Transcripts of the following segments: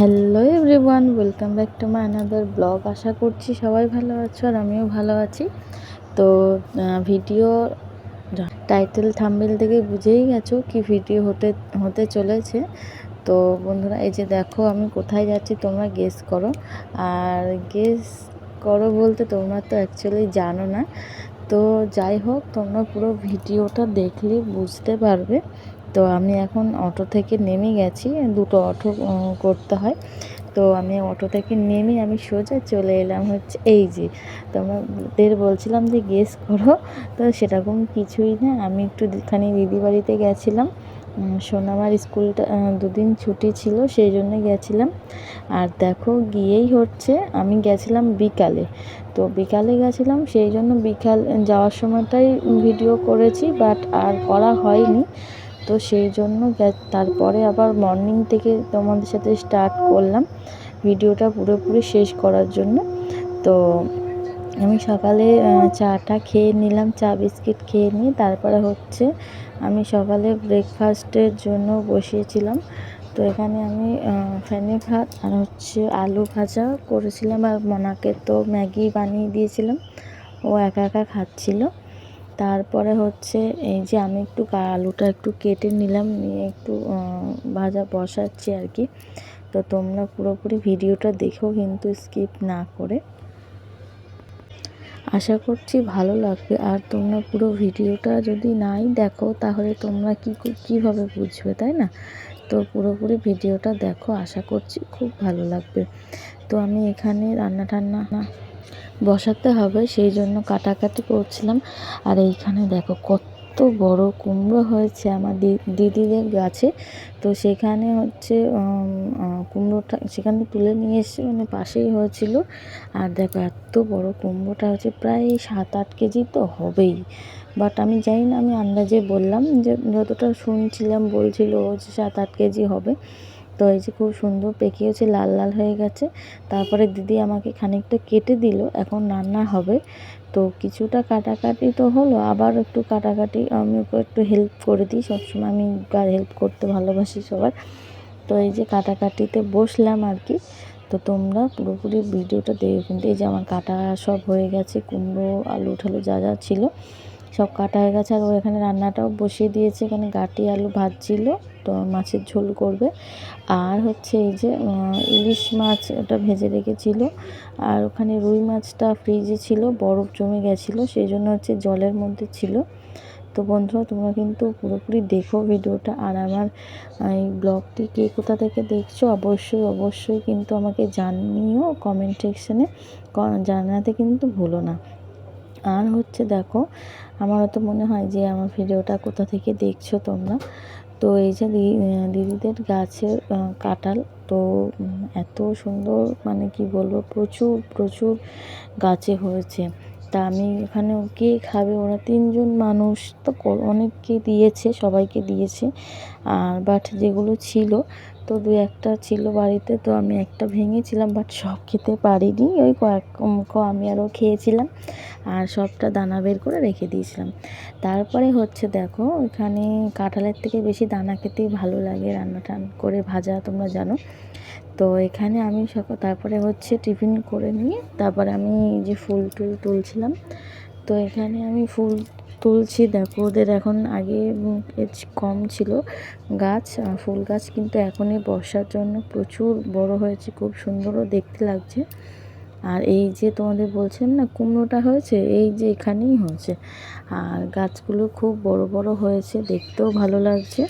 Hello everyone welcome back to my another blog আশা করছি সবাই ভালো আছো আর আমিও ভালো আছি। তো ভিডিও টাইটেল থাম্বেল থেকে বুঝেই গেছো কি ভিডিও হতে হতে চলেছে। তো বন্ধুরা, এই যে দেখো আমি কোথায় যাচ্ছি, তোমরা গেস করো। আর গেস করো বলতে তোমরা তো অ্যাকচুয়ালি জানো না। তো যাই হোক, তোমরা পুরো ভিডিওটা দেখলে বুঝতে পারবে। তো আমি এখন অটো থেকে নেমে গেছি, দুটো অটো করতে হয়। তো আমি অটো থেকে নেমে আমি সোজা চলে এলাম হচ্ছে, এই যে তোমাদের বলছিলাম যে গেস করো, তো সেরকম কিছুই না। আমি একটু খানি দিদি বাড়িতে গেছিলাম সোনামার স্কুলটা দুদিন ছুটি ছিল, সেই জন্য গেছিলাম। আর দেখো গিয়েই হচ্ছে, আমি গেছিলাম বিকালে। তো বিকালে গেছিলাম, সেই জন্য বিকাল যাওয়ার সময়টাই ভিডিও করেছি বাট আর করা হয়নি। তো সেই জন্য তারপরে আবার মর্নিং থেকে তোমাদের সাথে স্টার্ট করলাম ভিডিওটা পুরোপুরি শেষ করার জন্য। তো আমি সকালে চাটা খেয়ে নিলাম, চা বিস্কিট খেয়ে নিয়ে তারপরে হচ্ছে আমি সকালে ব্রেকফাস্টের জন্য বসিয়েছিলাম। তো এখানে আমি ফ্যানে ভাত আর হচ্ছে আলু ভাজা করেছিলাম আর মনাকে তো ম্যাগি বানিয়ে দিয়েছিলাম। ও একা একা খাচ্ছিলো। তারপরে হচ্ছে এই যে আমি একটু আলুটা একটু কেটে নিলাম, নিয়ে একটু ভাজা বসাচ্ছি আর কি। তো তোমরা পুরোপুরি ভিডিওটা দেখো কিন্তু স্কিপ না করে। আশা করছি ভালো লাগবে। আর তোমরা পুরো ভিডিওটা যদি নাই দেখো, তাহলে তোমরা কী কীভাবে বুঝবে, তাই না? তো পুরোপুরি ভিডিওটা দেখো। আশা করছি খুব ভালো লাগবে। তো আমি এখানে রান্না টান্না বসাতে হবে, সেই জন্য কাটাকাটি করছিলাম। আর এইখানে দেখো কত বড় কুমড়ো হয়েছে আমার দিদিদের গাছে। তো সেখানে হচ্ছে কুমড়োটা সেখানে তুলে নিয়ে এসে মানে পাশেই হয়েছিল। আর দেখো এত বড় কুমড়োটা হচ্ছে, প্রায় সাত আট কেজি তো হবেই। বাট আমি জানি না, আমি আন্দাজে বললাম যে, যতটা শুনছিলাম বলছিল যে সাত আট কেজি হবে। তো এই যে খুব সুন্দর পেকিয়েছে লাল লাল হয়ে গেছে। তারপরে দিদি আমাকে খানিকটা কেটে দিল, এখন রান্না হবে। তো কিছুটা কাটাকাটি তো হলো, আবার একটু কাটাকাটি আমি ওকে একটু হেল্প করে দিই। সবসময় আমি হেল্প করতে ভালোবাসি সবার। তো এই যে কাটাকাটিতে বসলাম আর কি। তো তোমরা পুরোপুরি ভিডিওটা দেখে। কিন্তু এই যে আমার কাটা সব হয়ে গেছে, কুমড়ো আলু ঠালু যা যা ছিল সব কাটা হয়ে গেছে। আর ও এখানে রান্নাটাও বসিয়ে দিয়েছে। এখানে গাটি, আলু ভাজছিল। তো মাছের ঝোল করবে। আর হচ্ছে এই যে ইলিশ মাছ ওটা ভেজে রেখেছিল। আর ওখানে রুই মাছটা ফ্রিজে ছিল, বরফ জমে গেছিল। সেই জন্য হচ্ছে জলের মধ্যে ছিল। তো বন্ধুরা, তোমরা কিন্তু পুরোপুরি দেখো ভিডিওটা। আর আমার এই ব্লগটি কে কোথা থেকে দেখছ, অবশ্যই অবশ্যই কিন্তু আমাকে জানিও কমেন্ট সেকশানে। জানাতে কিন্তু ভুলো না। আর হচ্ছে দেখো, আমারও তো মনে হয় যে আমার ভিডিওটা কোথা থেকে দেখছ তোমরা? তো এই যে দিদিদের গাছের কাঁঠাল, তো এত সুন্দর মানে কি বলব, প্রচুর প্রচুর গাছে হয়েছে। তা আমি এখানে কে খাবে? ওরা তিনজন মানুষ তো অনেককে দিয়েছে, সবাইকে দিয়েছে। আর বাট যেগুলো ছিল তো দু একটা ছিল বাড়িতে, তো আমি একটা ভেঙেছিলাম বাট সব খেতে পারিনি। ওই কয়েক আমি আরও খেয়েছিলাম আর সবটা দানা বের করে রেখে দিয়েছিলাম। তারপরে হচ্ছে দেখো এখানে কাঁঠালের থেকে বেশি দানা খেতেই ভালো লাগে রান্না টান করে ভাজা, তোমরা জানো। তো এখানে আমি সকাল তারপরে হচ্ছে টিফিন করে নিয়ে, তারপরে আমি যে ফুল টুল তুলছিলাম, তো এখানে আমি ফুল তুলছি, দেখো ওদের এখন আগে কম ছিল গাছ ফুল গাছ, কিন্তু এখনই বর্ষার জন্য প্রচুর বড় হয়েছে, খুব সুন্দরও দেখতে লাগছে। আর এই যে তোমাদের বলছিলাম না, কুমড়োটা হয়েছে, এই যে এখানেই হয়েছে। আর গাছগুলো খুব বড় বড় হয়েছে, দেখতেও ভালো লাগছে।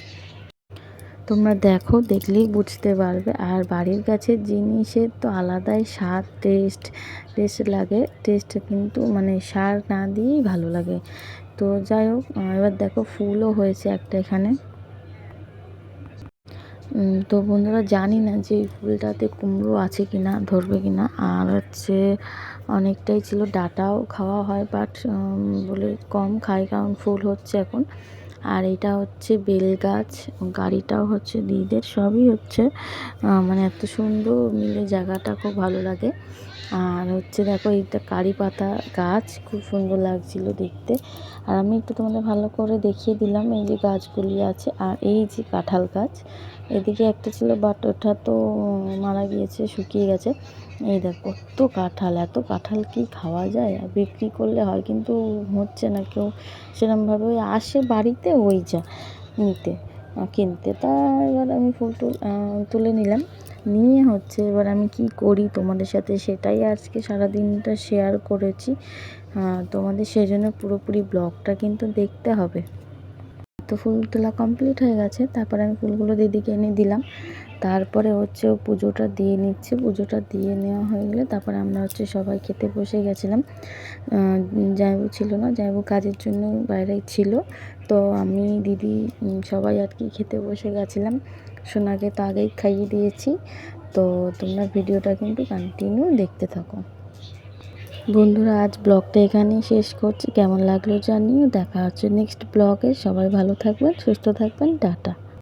তোমরা দেখো, দেখলেই বুঝতে পারবে। আর বাড়ির গাছের জিনিসের তো আলাদাই স্বাদ, টেস্ট টেস্ট লাগে। টেস্ট কিন্তু মানে সার না দিয়েই ভালো লাগে। তো যাই হোক এবার দেখো ফুলও হয়েছে একটা এখানে। তো বন্ধুরা জানি না যে এই ফুলটাতে কুমড়ো আছে কি না ধরবে কি না আর হচ্ছে অনেকটাই ছিল ডাটাও খাওয়া হয় বাট বলে কম খাই কারণ ফুল হচ্ছে এখন। আর এটা হচ্ছে বেল গাছ, গাড়িটাও হচ্ছে দিদিদের, সবই হচ্ছে মানে এত সুন্দর মিলে জায়গাটা খুব ভালো লাগে। আর হচ্ছে দেখো, এইটা কারি পাতা গাছ, খুব সুন্দর লাগছিল দেখতে। আর আমি একটু তোমাদের ভালো করে দেখিয়ে দিলাম এই যে গাছগুলি আছে। আর এই যে কাঁঠাল গাছ, এদিকে একটা ছিল বাট ওটা তো মারা গিয়েছে, শুকিয়ে গেছে। এই দেখ, কত কাঁঠাল, এত কাঁঠাল কি খাওয়া যায়? আর বিক্রি করলে হয়, কিন্তু হচ্ছে না, কেউ সেরকমভাবে ওই আসে বাড়িতে, ওই যা নিতে। কিনতে। তা এবার আমি ফুল টুল তুলে নিলাম। নিয়ে হচ্ছে এবার আমি কি করি তোমাদের সাথে সেটাই আজকে সারা দিনটা শেয়ার করেছি তোমাদের সেই জন্য পুরোপুরি ব্লগটা কিন্তু দেখতে হবে। তো ফুল তোলা কমপ্লিট হয়ে গেছে। তারপরে আমি ফুলগুলো দিদিকে এনে দিলাম। তারপরে হচ্ছে ও পুজোটা দিয়ে নিচ্ছে। পুজোটা দিয়ে নেওয়া হয়ে গেলে তারপরে আমরা হচ্ছে সবাই খেতে বসে গেছিলাম। জায়বু ছিল না জায়বু কাজের জন্য বাইরে ছিল। তো আমি, দিদি সবাই আর কি খেতে বসে গেছিলাম। সোনাকে তো আগেই খাইয়ে দিয়েছি। তো তোমরা ভিডিওটা কিন্তু কন্টিনিউ দেখতে থাকো। বন্ধুরা, আজ ব্লগটা এখানেই শেষ করছি। কেমন লাগল জানিও। দেখা হচ্ছে নেক্সট ব্লগে। সবাই ভালো থাকবেন, সুস্থ থাকবেন। টাটা।